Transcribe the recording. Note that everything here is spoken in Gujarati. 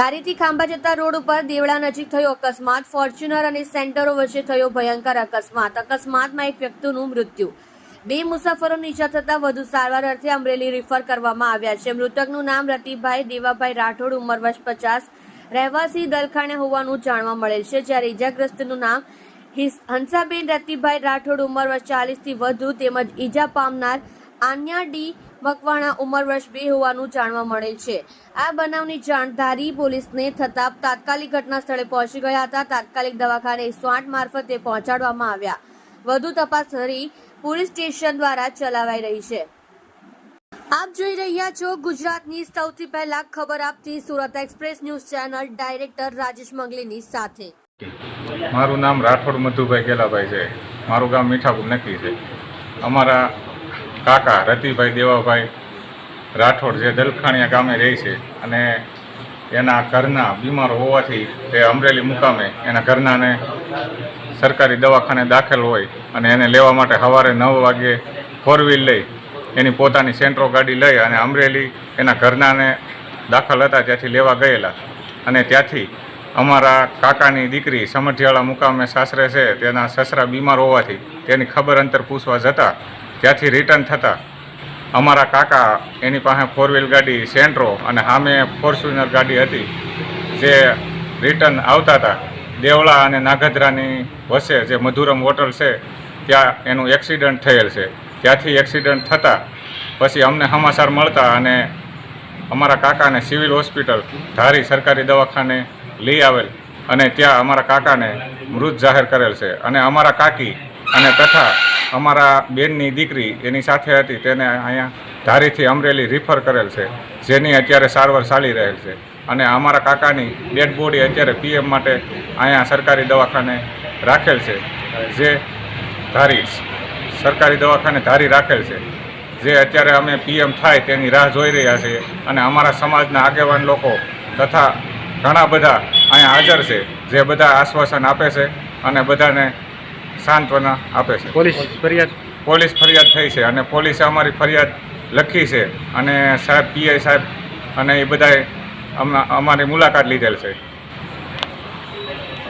ધારીથી ખાંભા જતા રોડ ઉપર દેવળા નજીક થયો અકસ્માત. ફોર્ચ્યુનર અને સેન્ટરો વચ્ચે થયો ભયંકર અકસ્માત. અકસ્માતમાં એક વ્યક્તિનું મૃત્યુ. બે મુસાફરોને ઈજા થતાં વધુ સારવાર અર્થે અમરેલી રિફર કરવામાં આવ્યા છે. મૃતકનું નામ રતિભાઈ દેવાભાઈ રાઠોડ, ઉંમર વર્ષ પચાસ. રહેવાસી દલખાણે હોવાનું જાણવા મળેલ છે. જ્યારે ઈજાગ્રસ્તનું નામ હિસ- હંસાબેન રતિભાઈ રાઠોડ, ઉંમર વર્ષ ચાલીસથી વધુ તેમજ ઈજા પામનાર આન્યા ડી મકવાણા ઉંમર વર્ષ બે હોવાનું જાણવા મળેલ છે. આ બનાવની જાણ ધારી પોલીસને થતાં તાત્કાલિક ઘટના સ્થળે પહોંચી ગયા હતા. તાત્કાલિક દવાખાને એકસો મારફતે પહોંચાડવામાં આવ્યા. વધુ તપાસ કરી પોલીસ સ્ટેશન દ્વારા ચલાવાઈ રહી છે. આપ જોઈ રહ્યા છો ગુજરાતની સૌથી પહેલા ખબર આપતી Surat express news channel director Rajesh મંગલીની સાથે. મારું નામ રાઠોડ મધુભાઈ ગેલાભાઈ છે. મારું ગામ મીઠાપુર નક્કી છે. અમારા કાકા, રતિભાઈ, દેવાભાઈ, રાઠોડ જે દલખાણીયા ગામે રહે છે અને એના ઘરના બીમાર હોવાથી તે અમરેલી મુકામે એના ઘરનાને સરકારી દવાખાને દાખલ હોય અને એને લેવા માટે સવારે નવ વાગે ફોર વ્હીલ લઈ એની પોતાની સેન્ટ્રો ગાડી લઈ અને અમરેલી એના ઘરનાને દાખલ હતા, ત્યાંથી લેવા ગયેલા. અને ત્યાંથી અમારા કાકાની દીકરી સમઢિયાળા મુકામે સાસરે છે, તેના સસરા બીમાર હોવાથી તેની ખબર અંતર પૂછવા જતા ત્યાંથી રિટર્ન થતાં અમારા કાકા એની પાસે ફોર વ્હીલ ગાડી સેન્ટ્રો અને સામે ફોર્ચ્યુનર ગાડી હતી. જે રિટર્ન આવતા હતા. દેવળા અને નાગધરાની વચ્ચે જે મધુરમ હોટલ છે, ત્યાં એનું એક્સિડન્ટ થયેલ છે. ત્યાંથી એક્સિડન્ટ થતાં પછી અમને સમાચાર મળતા અને અમારા કાકાને સિવિલ હોસ્પિટલ ધારી સરકારી દવાખાને લઈ આવેલ અને ત્યાં અમારા કાકાને મૃત જાહેર કરેલ છે. અને અમારા કાકી અને તથા અમારા બેનની દીકરી એની સાથે હતી, તેને અહીંયા ધારીથી અમરેલી રિફર કરેલ છે, જેની અત્યારે સારવાર ચાલી રહેલ છે. અને અમારા કાકાની ડેડ બોડી અત્યારે પીએમ માટે અહીંયા સરકારી દવાખાને રાખેલ છે, જે ધારી સરકારી દવાખાને ધારી રાખેલ છે. જે અત્યારે અમે પીએમ થાય તેની રાહ જોઈ રહ્યા છીએ અને અમારા સમાજના આગેવાન લોકો તથા ઘણા બધા અહીંયા હાજર છે, જે બધા આશ્વાસન આપે છે અને બધાને સાંત્વના આપે છે. પોલીસ ફરિયાદ? પોલીસ ફરિયાદ થઈ છે અને પોલીસે અમારી ફરિયાદ લખી છે અને સાહેબ પીઆઈ સાહેબ અને એ બધાએ અમ- અમારી મુલાકાત લીધેલ છે.